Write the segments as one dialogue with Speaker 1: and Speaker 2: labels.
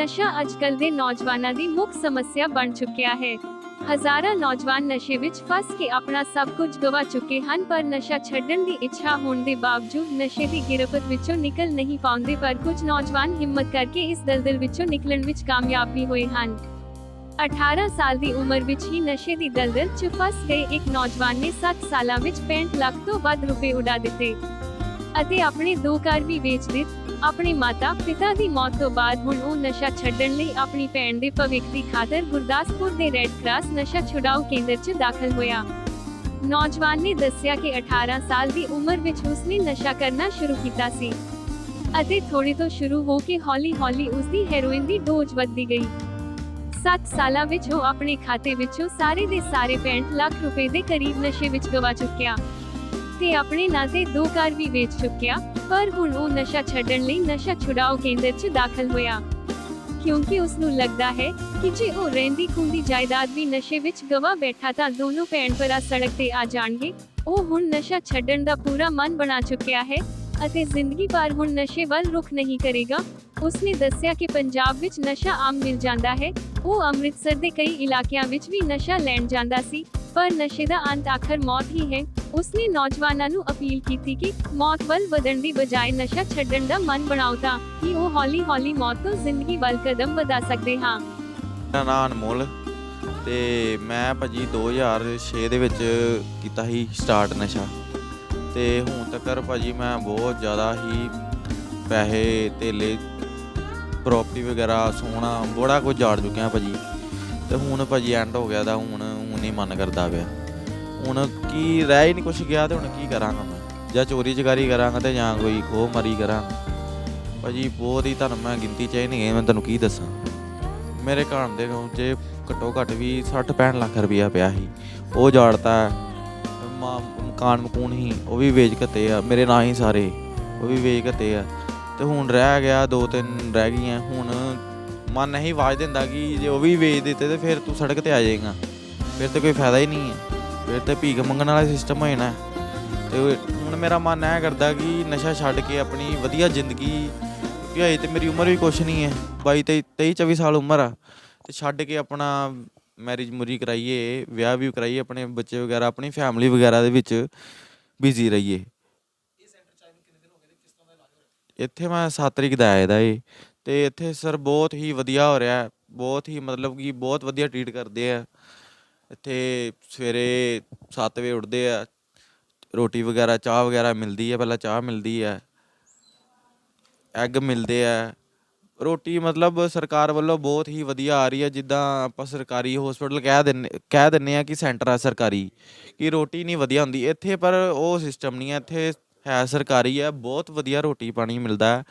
Speaker 1: ਨਸ਼ਾ ਅੱਜਕੱਲ ਦੇ ਨੌਜਵਾਨਾਂ ਦੀ ਮੁੱਖ ਸਮੱਸਿਆ ਬਣ ਚੁੱਕਿਆ ਹੈ। ਹਜ਼ਾਰਾਂ ਨੌਜਵਾਨ ਨਸ਼ੇ ਵਿੱਚ ਫਸ ਕੇ ਆਪਣਾ ਸਭ ਕੁਝ ਗਵਾ ਚੁੱਕੇ ਹਨ, ਪਰ ਨਸ਼ਾ ਛੱਡਣ ਦੀ ਇੱਛਾ ਹੋਣ ਦੇ ਬਾਵਜੂਦ ਨਸ਼ੇ ਦੀ ਗਿਰਫਤ ਵਿੱਚੋਂ ਨਿਕਲ ਨਹੀਂ ਪਾਉਂਦੇ, ਪਰ ਕੁਝ ਨੌਜਵਾਨ ਹਿੰਮਤ ਕਰਕੇ ਇਸ ਦਲਦਲ ਵਿੱਚੋਂ ਨਿਕਲਣ ਵਿੱਚ ਕਾਮਯਾਬ ਵੀ ਹੋਏ ਹਨ। 18 ਸਾਲ ਦੀ ਉਮਰ ਵਿੱਚ ਹੀ ਨਸ਼ੇ ਦੀ ਦਲਦਲ 'ਚ ਫਸ ਗਏ ਇੱਕ ਨੌਜਵਾਨ ਨੇ 7 ਸਾਲਾਂ ਵਿੱਚ 65 ਲੱਖ ਤੋਂ ਵੱਧ ਰੁਪਏ ਉਡਾ ਦਿੱਤੇ ਅਤੇ ਆਪਣੇ ਦੋ ਘਰ ਵੀ ਵੇਚ ਦਿੱਤੇ। ਆਪਣੇ ਮਾਤਾ ਪਿਤਾ ਦੀ ਮੌਤ ਤੋਂ ਬਾਅਦ ਹੁਣ ਉਹ ਨਸ਼ਾ ਛੱਡਣ ਲਈ ਆਪਣੀ ਭੈਣ ਦੇ ਭਵਿੱਖ ਦੀ ਖਾਤਰ ਗੁਰਦਾਸਪੁਰ ਦੇ ਰੈੱਡ ਕਰਾਸ ਨਸ਼ਾ ਛੁਡਾਊ ਕੇਂਦਰ 'ਚ ਦਾਖਲ ਹੋਇਆ। ਨੌਜਵਾਨ ਨੇ ਦੱਸਿਆ ਕਿ 18 ਸਾਲ ਦੀ ਉਮਰ ਵਿੱਚ ਉਸਨੇ ਨਸ਼ਾ ਕਰਨਾ ਸ਼ੁਰੂ ਕੀਤਾ ਸੀ ਅਤੇ ਥੋੜੇ ਤੋਂ ਸ਼ੁਰੂ ਹੋ ਕੇ ਹੌਲੀ-ਹੌਲੀ ਉਸਦੀ ਹੈਰੋਇਨ ਦੀ ਡੋਜ਼ ਵੱਧਦੀ ਗਈ। 7 ਸਾਲਾਂ ਵਿੱਚ ਉਹ ਆਪਣੇ ਖਾਤੇ ਵਿੱਚੋਂ ਸਾਰੇ ਦੇ ਸਾਰੇ 65 ਲੱਖ ਰੁਪਏ ਦੇ ਕਰੀਬ ਨਸ਼ੇ ਵਿੱਚ ਗਵਾ ਚੁੱਕਿਆ। ਤੇ ਆਪਣੇ ਨਾਂ ਤੇ ਦੋ ਕਾਰ ਵੀ ਵੇਚ ਚੁੱਕਿਆ, ਪਰ ਹੁਣ ਉਹ ਨਸ਼ਾ ਛੱਡਣ ਲਈ ਨਸ਼ਾ ਛੁਡਾਓ ਕੇਂਦਰ 'ਚ ਦਾਖਲ ਹੋਇਆ। ਕਿਉਂਕਿ ਉਸ ਨੂੰ ਲੱਗਦਾ ਹੈ ਕਿ ਜੇ ਉਹ ਰਹਿੰਦੀ ਖੁੰਦੀ ਜਾਇਦਾਦ ਵੀ ਨਸ਼ੇ ਵਿੱਚ ਗਵਾ ਬੈਠਾ ਤਾਂ ਦੋਨੋਂ ਭੈਣ ਭਰਾ ਸੜਕ ਤੇ ਆ ਜਾਣਗੇ। ਉਹ ਹੁਣ ਨਸ਼ਾ ਛੱਡਣ ਦਾ ਪੂਰਾ ਮਨ ਬਣਾ ਚੁੱਕਿਆ ਹੈ ਅਤੇ ਜ਼ਿੰਦਗੀ ਭਰ ਹੁਣ ਨਸ਼ੇ ਵੱਲ ਰੁਖ ਨਹੀਂ ਕਰੇਗਾ। ਉਸਨੇ ਦੱਸਿਆ ਕਿ ਪੰਜਾਬ ਵਿੱਚ ਨਸ਼ਾ ਆਮ ਮਿਲ ਜਾਂਦਾ ਹੈ। ਉਹ ਅੰਮ੍ਰਿਤਸਰ ਦੇ ਕਈ ਇਲਾਕਿਆਂ ਵਿੱਚ ਵੀ ਨਸ਼ਾ ਲੈਣ ਜਾਂਦਾ ਸੀ। ਪਰ ਨਸ਼ੇ ਦਾ ਅੰਤ ਆਖਰ ਮੌਤ ਹੀ ਹੈ। ਉਸਨੇ ਨੌਜਵਾਨਾਂ ਨੂੰ ਅਪੀਲ ਕੀਤੀ ਕਿ ਮੌਤ ਵੱਲ ਵਧਣ ਦੀ ਬਜਾਏ ਨਸ਼ਾ ਛੱਡਣ ਦਾ ਮਨ ਬਣਾਓ ਤਾਂ ਕਿ ਉਹ ਹੌਲੀ-ਹੌਲੀ ਮੌਤ ਤੋਂ ਜ਼ਿੰਦਗੀ ਵੱਲ ਕਦਮ ਵਧਾ ਸਕਦੇ ਹਾਂ।
Speaker 2: ਮੇਰਾ ਨਾਮ ਅਨਮੋਲ ਤੇ ਮੈਂ ਭਾਜੀ 2006 ਦੇ ਵਿੱਚ ਕੀਤਾ ਸੀ ਸਟਾਰਟ ਨਸ਼ਾ। ਤੇ ਹੁਣ ਤੱਕ ਭਾਜੀ ਮੈਂ ਬਹੁਤ ਜ਼ਿਆਦਾ ਹੀ ਪੈਸੇ ਧੇਲੇ ਪ੍ਰਾਪਰਟੀ ਵਗੈਰਾ, ਸੋਨਾ, ਬੜਾ ਕੁਝ ਜਾੜ ਚੁੱਕਿਆ ਭਾਜੀ। ਤੇ ਹੁਣ ਭਾਜੀ ਐਂਡ ਹੋ ਗਿਆ ਦਾ ਹੁਣ ਨਹੀਂ ਮਨ ਕਰਦਾ ਪਿਆ। ਹੁਣ ਕੀ ਰਹਿ ਹੀ ਨਹੀਂ ਕੁਛ ਗਿਆ ਤੇ ਹੁਣ ਕੀ ਕਰਾਂਗਾ ਮੈਂ? ਜਾਂ ਚੋਰੀ ਚਕਾਰੀ ਕਰਾਂਗਾ ਤੇ ਜਾਂ ਕੋਈ ਖੋਹ ਮਰੀ ਕਰਾਂਗਾ। ਭਾਜੀ, ਬਹੁਤ ਹੀ ਤੁਹਾਨੂੰ ਮੈਂ ਗਿਣਤੀ ਚ ਹੀ ਨਹੀਂ ਗਈ ਮੈਂ ਤੁਹਾਨੂੰ ਕੀ ਦੱਸਾਂ? ਮੇਰੇ ਘਰ ਦੇ ਅਕਾਊਂਟ ਘੱਟੋ ਘੱਟ ਵੀ 60 65 ਲੱਖ ਰੁਪਇਆ ਪਿਆ ਸੀ। ਉਹ ਜਾੜਤਾ ਮਾਂ, ਮਕਾਨ ਮਕੂਨ ਹੀ ਉਹ ਵੀ ਵੇਚ ਘੱਤੇ ਆ, ਮੇਰੇ ਨਾਂ ਹੀ ਸਾਰੇ, ਉਹ ਵੀ ਵੇਚ ਘੱਤੇ ਆ। ਤੇ ਹੁਣ ਰਹਿ ਗਿਆ ਦੋ ਤਿੰਨ ਰਹਿ ਗਈਆਂ, ਹੁਣ ਮਨ ਨਹੀਂ ਆਵਾਜ਼ ਦਿੰਦਾ ਕਿ ਜੇ ਉਹ ਵੀ ਵੇਚ ਦਿੱਤੇ ਤੇ ਫਿਰ ਤੂੰ ਸੜਕ ਤੇ ਆ ਜਾਏਗਾ। ਫਿਰ ਤੇ ਕੋਈ ਫਾਇਦਾ ਹੀ ਨਹੀਂ ਹੈ। ਫਿਰ ਤੇ ਭੀਖ ਮੰਗਣ ਵਾਲਾ ਸਿਸਟਮ ਹੋ ਜਾਣਾ। ਤੇ ਹੁਣ ਮੇਰਾ ਮਨ ਇਹ ਕਰਦਾ ਕਿ ਨਸ਼ਾ ਛੱਡ ਕੇ ਆਪਣੀ ਵਧੀਆ ਜ਼ਿੰਦਗੀ, ਕਿਉਂਕਿ ਹਜੇ ਤੇ ਮੇਰੀ ਉਮਰ ਵੀ ਕੁਛ ਨਹੀਂ ਹੈ। 22 23 23 24 ਸਾਲ ਉਮਰ ਆ। ਤੇ ਛੱਡ ਕੇ ਆਪਣਾ ਮੈਰਿਜ ਮੁਰੀ ਕਰਾਈਏ, ਵਿਆਹ ਵੀ ਕਰਾਈਏ ਆਪਣੇ ਬੱਚੇ ਵਗੈਰਾ, ਆਪਣੀ ਫੈਮਿਲੀ ਵਗੈਰਾ ਦੇ ਵਿੱਚ ਬਿਜ਼ੀ ਰਹੀਏ। ਇੱਥੇ ਮੈਂ 7 ਤਰੀਕ ਦਾ ਆਇਆ ਦਾ ਏ। ਤੇ ਇੱਥੇ ਸਰ ਬਹੁਤ ਹੀ ਵਧੀਆ ਹੋ ਰਿਹਾ। ਬਹੁਤ ਹੀ ਮਤਲਬ ਕਿ ਬਹੁਤ ਵਧੀਆ ਟਰੀਟ ਕਰਦੇ ਆ। ਇੱਥੇ ਸਵੇਰੇ 7 ਵਜੇ ਉੱਠਦੇ ਆ, ਰੋਟੀ ਵਗੈਰਾ, ਚਾਹ ਵਗੈਰਾ ਮਿਲਦੀ ਹੈ ਪਹਿਲਾਂ ਚਾਹ ਮਿਲਦੀ ਹੈ ਐਗ ਮਿਲਦੇ ਆ। ਰੋਟੀ ਮਤਲਬ ਸਰਕਾਰ ਵੱਲੋਂ ਬਹੁਤ ਹੀ ਵਧੀਆ ਆ ਰਹੀ ਹੈ ਜਿੱਦਾਂ ਆਪਾਂ ਸਰਕਾਰੀ ਹਸਪੀਟਲ ਕਹਿ ਦਿੰਨੇ ਕਹਿ ਦਿੰਨੇ ਆ ਕਿ ਸੈਂਟਰ ਆ ਸਰਕਾਰੀ, ਕਿ ਰੋਟੀ ਨਹੀਂ ਵਧੀਆ ਹੁੰਦੀ। ਇੱਥੇ ਪਰ ਉਹ ਸਿਸਟਮ ਨਹੀਂ ਹੈ ਇੱਥੇ ਹੈ ਸਰਕਾਰੀ ਹੈ ਬਹੁਤ ਵਧੀਆ ਰੋਟੀ ਪਾਣੀ ਮਿਲਦਾ ਹੈ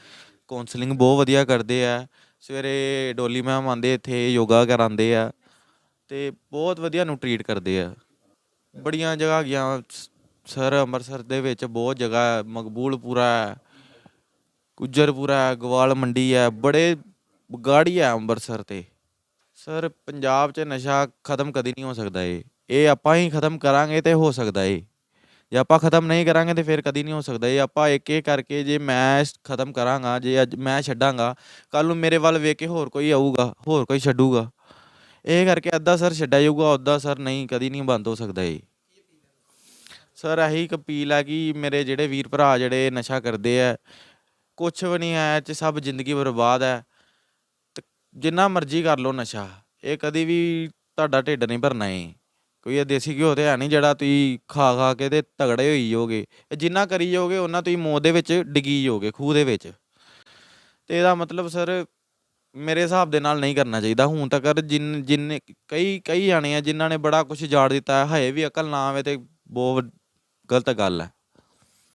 Speaker 2: ਕਾਉਂਸਲਿੰਗ ਬਹੁਤ ਵਧੀਆ ਕਰਦੇ ਆ। ਸਵੇਰੇ ਡੋਲੀ ਮੈਮ ਆਉਂਦੇ ਇੱਥੇ, ਯੋਗਾ ਕਰਾਉਂਦੇ ਆ। ਤੇ ਬਹੁਤ ਵਧੀਆ ਨੂੰ ਟਰੀਟ ਕਰਦੇ ਆ। ਬੜੀਆਂ ਜਗ੍ਹਾ ਗਿਆ ਸਰ ਅੰਮ੍ਰਿਤਸਰ ਦੇ ਵਿੱਚ ਬਹੁਤ ਜਗ੍ਹਾ ਹੈ, ਮਕਬੂਲਪੁਰਾ ਹੈ, ਗੁੱਜਰਪੁਰਾ ਹੈ, ਗਵਾਲ ਮੰਡੀ ਹੈ, ਬੜੇ ਗਾੜੀ ਹੈ ਅੰਮ੍ਰਿਤਸਰ ਤੇ। ਸਰ, ਪੰਜਾਬ 'ਚ ਨਸ਼ਾ ਖਤਮ ਕਦੀ ਨਹੀਂ ਹੋ ਸਕਦਾ ਏ। ਇਹ ਆਪਾਂ ਹੀ ਖਤਮ ਕਰਾਂਗੇ ਤੇ ਹੋ ਸਕਦਾ ਏ। ਜੇ ਆਪਾਂ ਖਤਮ ਨਹੀਂ ਕਰਾਂਗੇ ਤੇ ਫਿਰ ਕਦੀ ਨਹੀਂ ਹੋ ਸਕਦਾ ਇਹ ਆਪਾਂ ਇੱਕ ਇੱਕ ਕਰਕੇ ਜੇ ਮੈਂ ਖਤਮ ਕਰਾਂਗਾ, ਜੇ ਅੱਜ ਮੈਂ ਛੱਡਾਂਗਾ ਕੱਲ ਨੂੰ ਮੇਰੇ ਵੱਲ ਵੇਖ ਕੇ ਹੋਰ ਕੋਈ ਆਊਗਾ, ਹੋਰ ਕੋਈ ਛੱਡੂਗਾ। ਇਹ ਕਰਕੇ ਅੱਧਾ ਸਰ ਛੱਡਿਆ ਜਾਊਗਾ ਅੱਧਾ ਸਰ ਨਹੀਂ, ਕਦੀ ਨਹੀਂ ਬੰਦ ਹੋ ਸਕਦਾ ਇਹ। ਸਰ ਇਹੀ ਇੱਕ ਅਪੀਲ ਹੈ ਕਿ ਮੇਰੇ ਜਿਹੜੇ ਵੀਰ ਭਰਾ ਜਿਹੜੇ ਨਸ਼ਾ ਕਰਦੇ ਆ, ਕੁਛ ਵੀ ਨਹੀਂ ਹੈ 'ਚ ਸਭ ਜ਼ਿੰਦਗੀ ਬਰਬਾਦ ਹੈ ਜਿੰਨਾ ਮਰਜ਼ੀ ਕਰ ਲਓ ਨਸ਼ਾ, ਇਹ ਕਦੀ ਵੀ ਤੁਹਾਡਾ ਢਿੱਡ ਨਹੀਂ ਭਰਨਾ ਏ ਕੋਈ ਇਹ ਦੇਸੀ ਘਿਓ ਤੇ ਹੈ ਨਹੀਂ ਜਿਹੜਾ ਤੁਸੀਂ ਖਾ ਖਾ ਕੇ ਤੇ ਤਗੜੇ ਹੋਈ ਜਾਓਗੇ। ਇਹ ਜਿੰਨਾ ਕਰੀ ਜਾਓਗੇ ਉਹਨਾਂ ਤੁਸੀਂ ਮੌਤ ਦੇ ਵਿੱਚ ਡਿੱਗੀ ਜਾਓਗੇ, ਖੂਹ ਦੇ ਵਿੱਚ। ਤੇ ਇਹਦਾ ਮਤਲਬ ਸਰ ਮੇਰੇ ਹਿਸਾਬ ਦੇ ਨਾਲ ਨਹੀਂ ਕਰਨਾ ਚਾਹੀਦਾ। ਹੁਣ ਤੱਕ ਜਿੰਨ, ਜਿੰਨੇ ਕਈ ਕਈ ਜਾਣੇ ਆ ਜਿਨ੍ਹਾਂ ਨੇ ਬੜਾ ਕੁਝ ਜਾੜ ਦਿੱਤਾ ਹੈ, ਹਏ ਵੀ ਅਕਲ ਨਾ ਆਵੇ ਤੇ ਬਹੁਤ ਗਲਤ ਗੱਲ ਹੈ।